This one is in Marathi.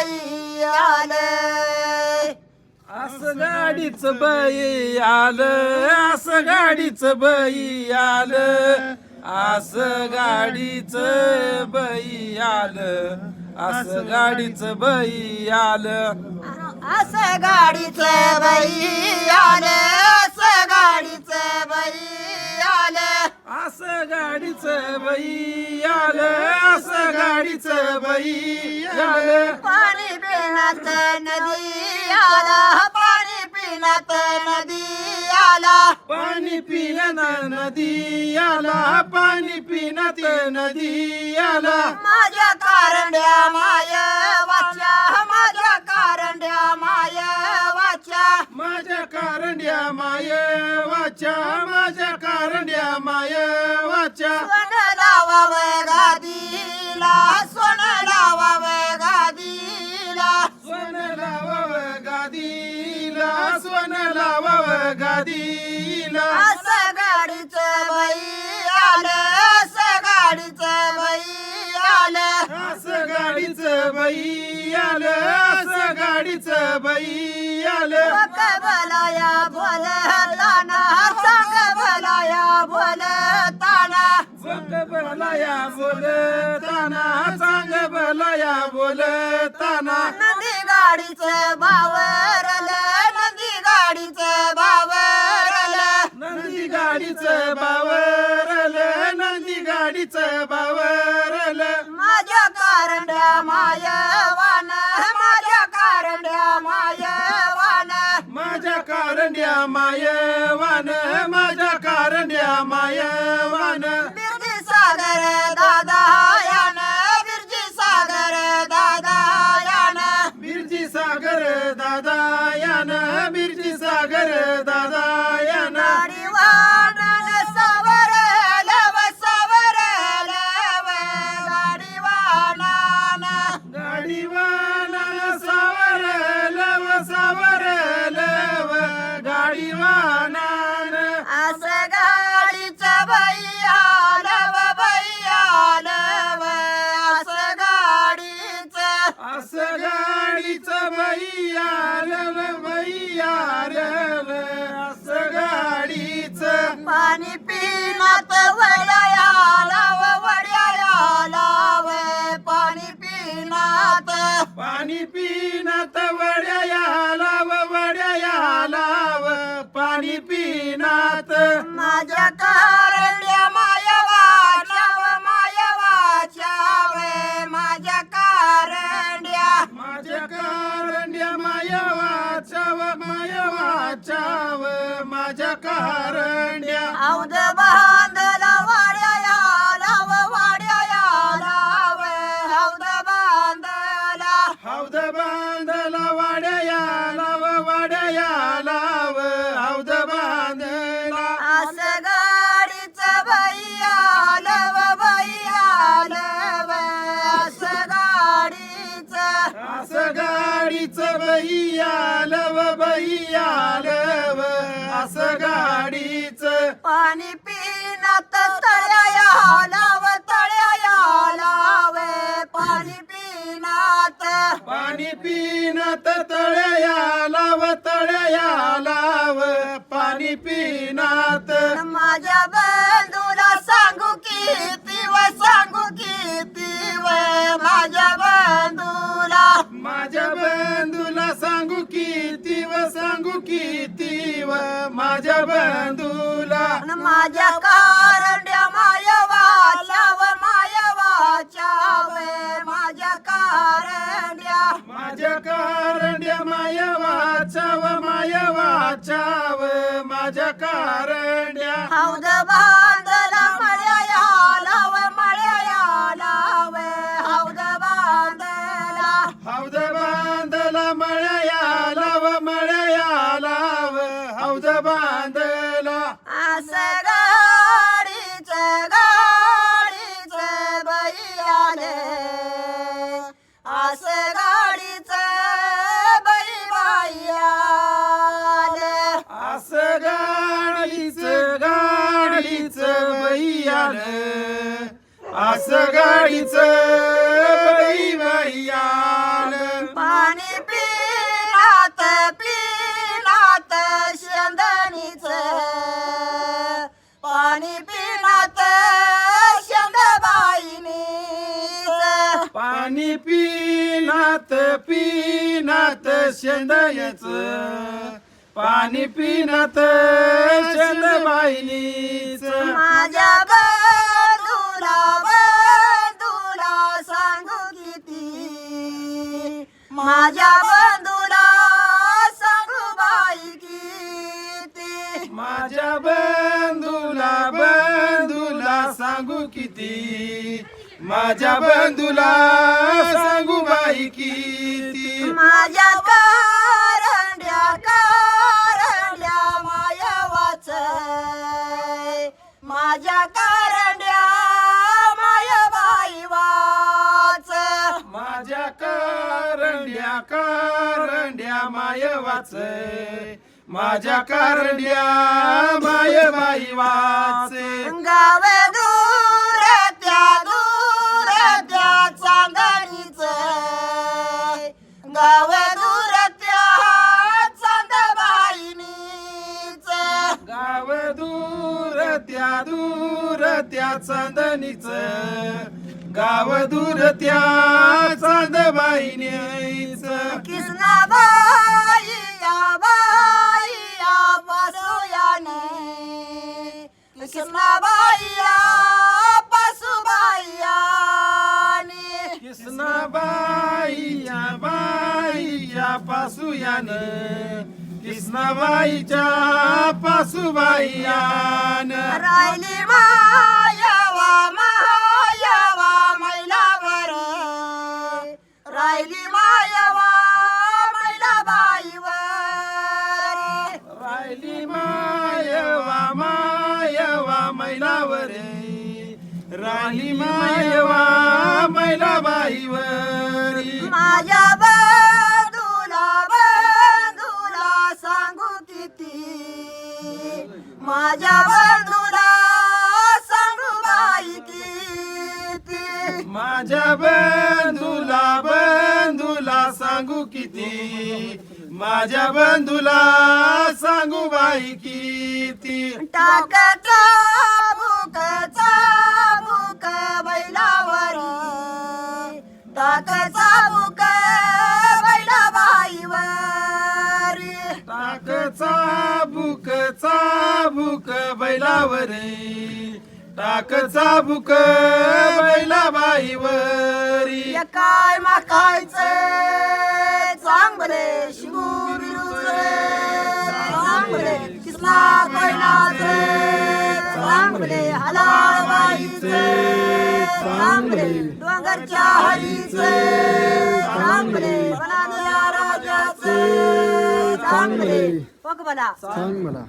बाई आलं असं गाडीच बाई आलं असं गाडीच बाई आलं असं गाडीच बाई आलं असं गाडीच बाई आलं असं गाडीचं बाई आलं असं गाडीचं बाई आलं असं गाडीच बाई आलं असं गाडीच बाई आलं पिण्यात नदी आला पाणी पिण्यात नदी आला पाणी पिण्यात नदी आला पाणी पिण्यात नदी आला माझ्या कारंड्या माय वाच्या माझ्या कारंड्या माय वाच्या माझ्या कारंड्या माय वाच्या माझ्या कारंड्या माय वाच्या सोन लावाव गादीला सोन लावाव सोन लावाव गादीला. असं गाडीचं बाई आलं असं गाडीचं बाई आलं. असं गाडीच बाई आलं असं गाडीच बाई आलं. भलाया बोलताना सांग भलाया बोलताना बंग भलाया बोलताना चांग भलाया बोलताना नदी गाडीचं बावरलं गाडीचं बावरलं. नंदी गाडीचं बावरल. नंदी गाडीचं बावरल. माझ्या कारंड्या मायवान. माझ्या कारंड्या मायवान. माझ्या कारंड्या मायवान. माझ्या कारंड्या मायवान. बिरजी सागर पाणी पिण्यात वड्या लाव वड्या लाव पाणी पिण्यात माझ्या कारण्या मायवा नाव मायवा चावे माझ्या कारण्या माझ्या कारंड्या माया वाचाव माया वाचाव. माझ्या कारंड्या औद वाड्या लाव वाड्या लाव हौद बांधला. गाडीचं भैया लव भैया गाडीचं गाडीचं गाडीचं पाणी लाव तळ्या पिण्यात पाणी पिण्यात तळ्या लाव तळ्या लाव. पाणी पिण्यात माझ्या बंधूला सांगू किती व सांगू किती व माझ्या बंधूला. माझ्या बंधूला सांगू किती व सांगू किती व माझ्या बंधूला. माझ्या माझ्या हौद बांधला मळ्या लाव मळ्या लाव हौद बांधला हौद बांधला मळया लाव मळया लाव हौद बांधला असं सासगाडीच वैवैयाल पाणी पिनात पिनात शेंदणीच. पाणी पिनात पाणी पिनात पिनात शेंदयाच पाणी माझ्या किती माझ्या बंधूला सांगू बाई किती. माझ्या कारंड्या कारंड्या माया वाच माझ्या कारंड्या माया बाई वाच. माझ्या कारंड्या कारंड्या माय वाच माझ्या कारंड्या माय बाई वाचे गाव गाव दूर त्या चांदबाईनीच गाव दूर त्या दूर त्या चांदणीच गाव दूर त्या चांदबाईनीच कृष्णाबाई या बाई या कृष्णाबाई पासुयान कृष्णाबाईच्या पासुबाईयान. राहिली मायावा मायावा मैलावर. राहिली मायावा मैला बाईवर राहिली मायवा मायवा मैलावरे. राहिली मायवा मैला माझ्या बंधूला बंधूला सांगू किती? माझ्या बंधूला सांगू बाई किती? टाक चाबूक चाबूक बैलावर. टाक चाबूक बैला बाईवर टाक चाबुक चाबुक बैलावरे. टाक चाबुक बैला बाईवरी काय माकायचे चांगले शिगू बिरूचे चांगले कृष्णा कोयनाचे चांगले हलाबाईचे. चांगले डोंगरच्या हरीचे चांगले वनानिया राजाचे. चांगले बघ मला सांग मला